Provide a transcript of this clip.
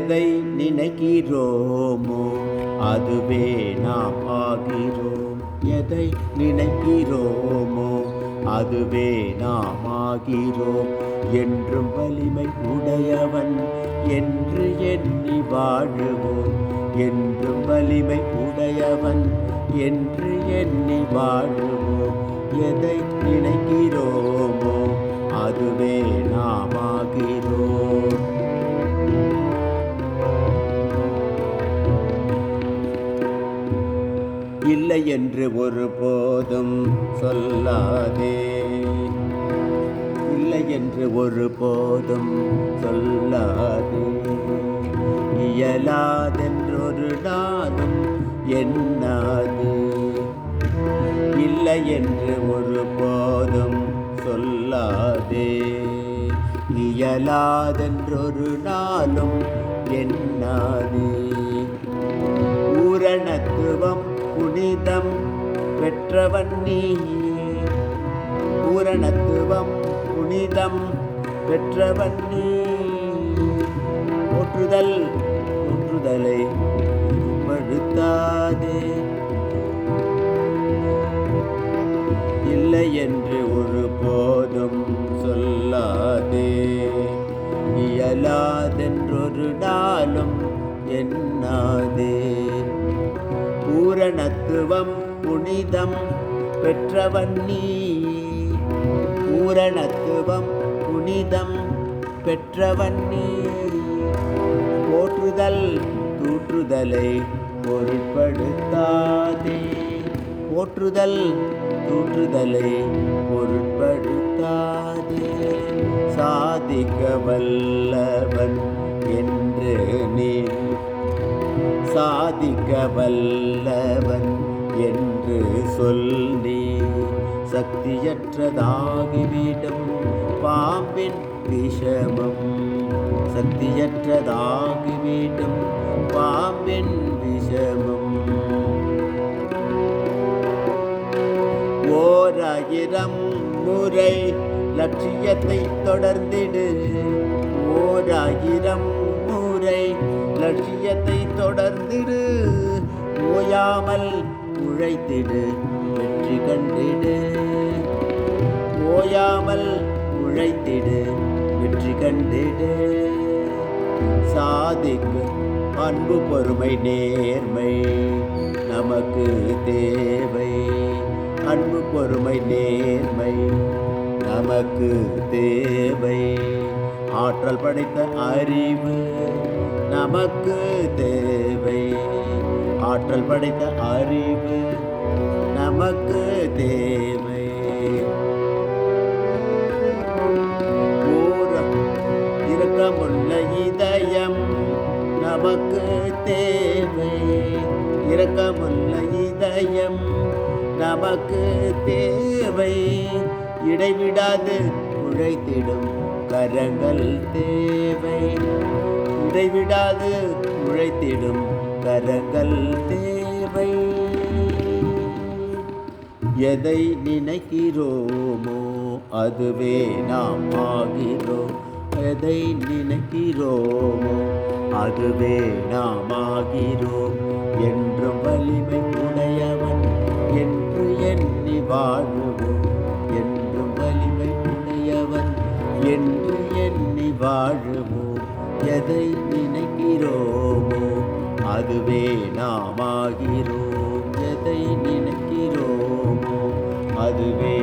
எதை நினைக்கிறோமோ அதுவே நாம் ஆகிறோம். எதை நினைக்கிறோமோ அதுவே நாம் ஆகிறோம். என்றும் வலிமை உடையவன் என்று எண்ணி வாழுவோம். என்றும் வலிமை உடையவன் என்று எண்ணி வாழுவோம். எதை நினைக்கிறோமோ அதுவே நாம் இல்லை என்று ஒரு போதும் சொல்லாதே. இல்லை என்று ஒரு போதும் சொல்லாதே. இயலாதென்றொரு நாளும் எண்ணாது. இல்லை என்று ஒரு போதும் சொல்லாதே. இயலாதென்றொரு நாளும் எண்ணாது. பூரணத்துவம் புனிதம் பெற்றவன் நீ பூரணத்துவம் புனிதம் பெற்றவன் நீ. போற்றுதல் போற்றுதலை படுத்தாதே இல்லை என்று ஒரு போதும் சொல்லாதே. இயலாதென்றொரு நாளும் என்ன பூரணத்துவம் புனிதம் பெற்றவன் நீ. பூரணத்துவம் புனிதம் பெற்றவன் நீ. போற்றுதல் தூற்றுதலை பொருட்படுத்தாதே. போற்றுதல் தூற்றுதலை பொருட்படுத்தாதே. சாதிக்க வல்லவன் என்று நீ சாதிக்க வல்லவன் என்று சொல்லி. சக்தியற்றதாகிவிடும் பாம்பின் விஷமம். சக்தியற்றதாகிவிடும் பாம்பின் விஷமம். ஓராயிரம் முறை லட்சியத்தை தொடர்ந்திடு. ஓராயிரம் லட்சியத்தை தொடர்ந்திடு. ஓயாமல் உழைத்திடு வெற்றி கண்டிடு. ஓயாமல் உழைத்திடு வெற்றி கண்டிடு. சாதிக்கு அன்பு பொறுமை நேர்மை நமக்கு தேவை. அன்பு பொறுமை நேர்மை நமக்கு தேவை. ஆற்றல் படைத்த அறிவு நமக்கு தேவை. ஆற்றல் படைத்த அறிவு நமக்கு தேவை. ஓரம் இரக்கமுள்ள இதயம் நமக்கு தேவை. இரக்கமுள்ள இதயம் நமக்கு தேவை. இடைவிடாது உழைத்திடும் கரங்கள் தேவை. ஒன்றை விடாது உழைத்திடும் கரங்கள் தேவை. எதை நினைக்கிறோமோ அதுவே நாம் ஆகிறோம். எதை நினைக்கிறோமோ அதுவே நாம் ஆகிறோம். என்றும் வலிமை உடையவன் என்று எண்ணி வாழ்வோம். என்றும் வலிமை உடையவன் என்று எண்ணி வாழ்வோம். எதை நினைக்கிறோமோ அதுவே நாம் ஆகிறோம் எதை நினைக்கிறோமோ அதுவே